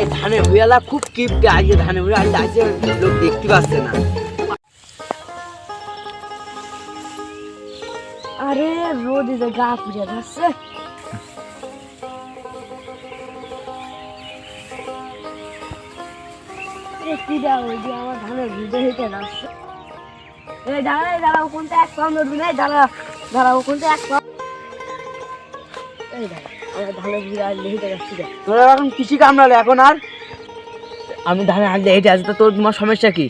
এই ধানে ভুয়ালা খুব কিপটে আজকে ধানে ভুয়া আজকে লোক দেখতে পাচ্ছে না। আরে, রোদে যে গা পুড়ে যাচ্ছে। কি ওই যে আমার ধানের ভিজে হেঁটে যাচ্ছে। এই দাঁড়া দাঁড়া ওখানটা এক পাম ধরবি না? দাঁড়া দাঁড়া ওখানটা এক পাম তোরা এখন কৃষি কামড়ালে এখন আর? আমি ধানে আনলে হেঁটে আছি তো তোর তোমার সমস্যা কি?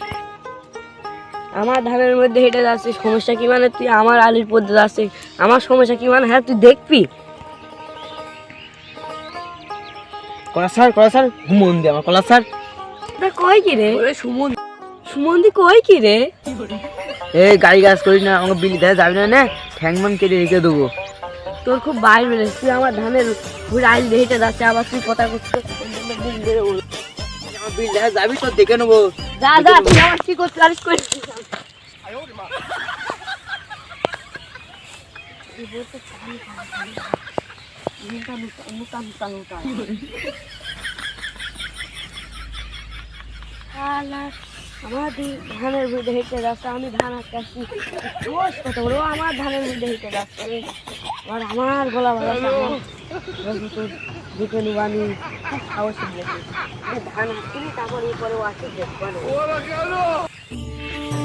আমার ধানের মধ্যে হেঁটে যাচ্ছিস সমস্যা কি মানে? তুই আমার আলির পদ্ধতি যাচ্ছিস আমার সমস্যা কি মানে? হ্যাঁ তুই দেখবি। কলা স্যার কলা স্যার দি আমার কলা স্যার কয় কি রে? ওরে সুমন। সুমন্দি কয় কি রে? এই গাড়ি গাছ করিস না আমাকে বিলি দেয় যাবি না না? ঠ্যাংমান কেটে রেখে দেবো। তোর খুব বাইর বেড়ে তুই আমার ধানের ঘুরে আইল হেঁটে যাচ্ছে আবার তুই কথা আমার বিল যাবি দেখে নেব আমার করতে ধানের মধ্যে হেঁটে যাচ্ছে, আমি ধান আটকে আসছি রোজ কত বড় ও আমার ধানের মধ্যে হেঁটে যাচ্ছে। আর আমার গলা ধান তারপর আসে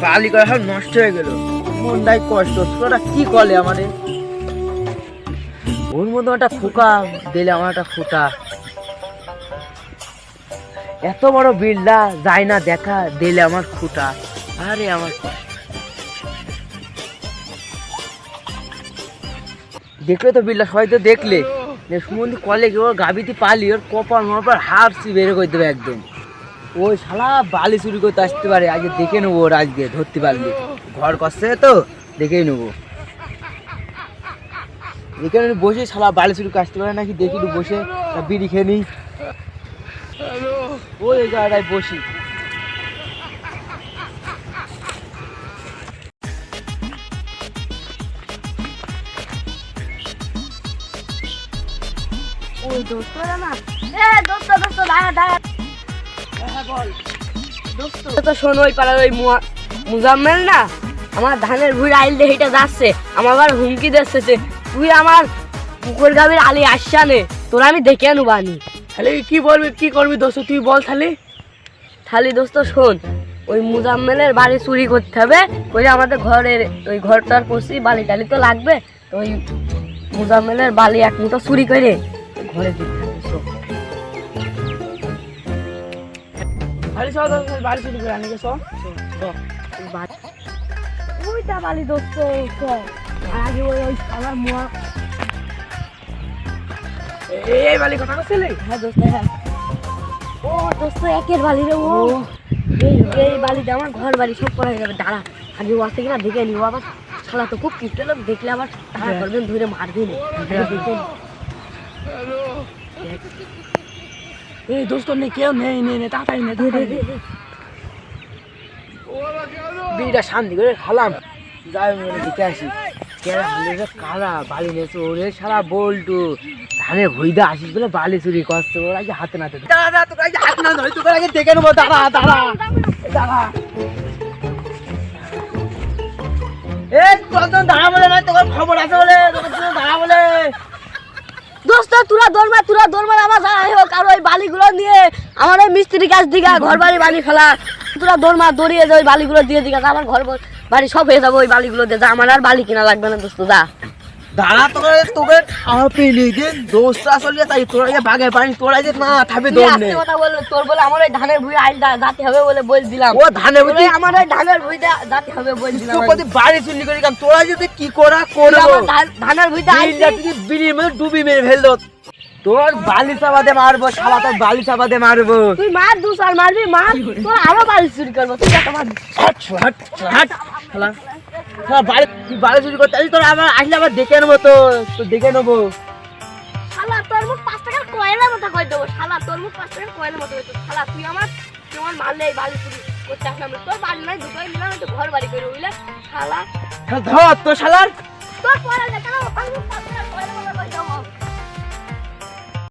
বালি করা সব নষ্ট হয়ে গেল। মনটাই কষ্ট। ওরা কি করলে আমাদের ওর মধ্যে একটা খোকা দিলে আমার একটা খোটা এত বড় বিল্ডা যায় না দেখা দিলে আমার খুঁটা আরে আমার কষ্ট। দেখলে তো বিল্ডা সবাই তো দেখলে। সুমন্দি কলে কি ওর গাবিতে পালি, ওর কপাল মপার হাফসি বের করে দেবে একদম। ওই শালা বালি চুরি করতে আসতে পারে, আজকে দেখে নেব ওর আজকে, ধরতে পারলি। ঘর করছে তো, দেখেই নেব। এখানে বসে শালা বালি চুরি আসতে পারে নাকি, দেখি বসে বিড়ি খেয়ে নিই। ওই জায়গাটায় বসি। ওই দোস্ত না। এ দোস্ত দোস্ত দাঁড়া দাঁড়া। দোস্ত। তো শোন ওই পাড়ার ওই মুজাম্মেল না আমার ধানের ভুঁড়ি আইল দিয়ে হেঁটে যাচ্ছে। আমার আবার হুমকি দিচ্ছে তুই আমার পুকুর গাবির আলি আসছা নে তোর আমি দেখে আনু বানি। তাহলে কি বলবি কি করবি দোস্ত তুই বল তাহলে। খালি দোস্ত শোন ওই মুজাম্মেলের বাড়ি চুরি করতে হবে ওই যে আমাদের ঘরের ওই ঘরটার করছি বালি টালি তো লাগবে তো ওই মুজাম্মেলের বালি এক মুঠো চুরি করে ঘরে দিতে হবে বাড়ি সব বাড়ি করে আনি গেছো ওইটা বালি দোস্ত আগে ওই ওই শালার মুয়া। এই বালি কথা হ্যাঁ দোস্ত হ্যাঁ। ও দোস্ত একের বালি রে ও। এই এই বালিটা আমার ঘর বাড়ি সব করা হয়ে যাবে দাঁড়া। আগে ও আসতে কিনা দেখে নিও। আবার শালা তো খুব কিপটে লোক দেখলে আবার তারা করবেন ধরে মারবেন দেখে আসি। বালি বলে চুরি করছে। ওর আগে হাতে নাতে দাঁড়া আগে হাত না তোকে আগে দেখে নেব। দাঁড়া দাঁড়া দাঁড়া। এই, তোর তো দাঁড়া বলে তোর খবর আছে তোর বলে। তোরা দৌড়মা তোরা আমার যাই হোক আর ওই বালিগুলো নিয়ে আমার ওই মিস্ত্রি কাছ দিকে ঘর বাড়ি বালি ফেলা। তোরা দৌড়মা দৌড়িয়ে যা ওই বালিগুলো দিয়ে দিকে আমার ঘর বাড়ি সব হয়ে যাবে ওই বালিগুলো দিয়ে যা আমার আর বালি কিনা লাগবে না দোস্ত যা। দাঁড়া তোকে তোকে আমার পেলি দিন দোস্ত আসলে তাই তোরা যে বাগে পানি তোরা যে না থাকবে দৌড় নেই। কথা বলল তোর বলে আমার ওই ধানের ভুঁই আইল যাতে হবে বলে বলছিলাম ও ধানে তোর আমার ওই ধানের ভুঁইটা যাতে হবে বলছিলাম তুই আমি। বাড়ি চুরি করি কারণ তোরা যদি কি করা করব। ধানের আইল তুই মধ্যে ডুবি মেরে ফেলতো তোর বালি চাপাতে মারবো শালা তোর বালি চাপাতে মারবো। তুই মার দু সাল মারবি মার তোর আরও বালি চুরি করব তুই একটা মার। হাট, হাট, হাট, শালা। তুই বাড়ি চুরি করতে তোর আবার আসলে আবার দেখে নেব তো তো দেখে নেব। শালা তোর মুখ পাঁচ টাকার কয়লার মতো কই দেবো শালা তোর মুখ পাঁচ টাকার কয়লার মতো হইতো শালা তুই আমার তুই মারলে এই বালি চুরি করতে আসলাম তোর বাড়ি নাই দুটোই মিলাম একটু ঘর বাড়ি করে বুঝলে শালা। শালা ধর তো শালার। তোর পরে দেখা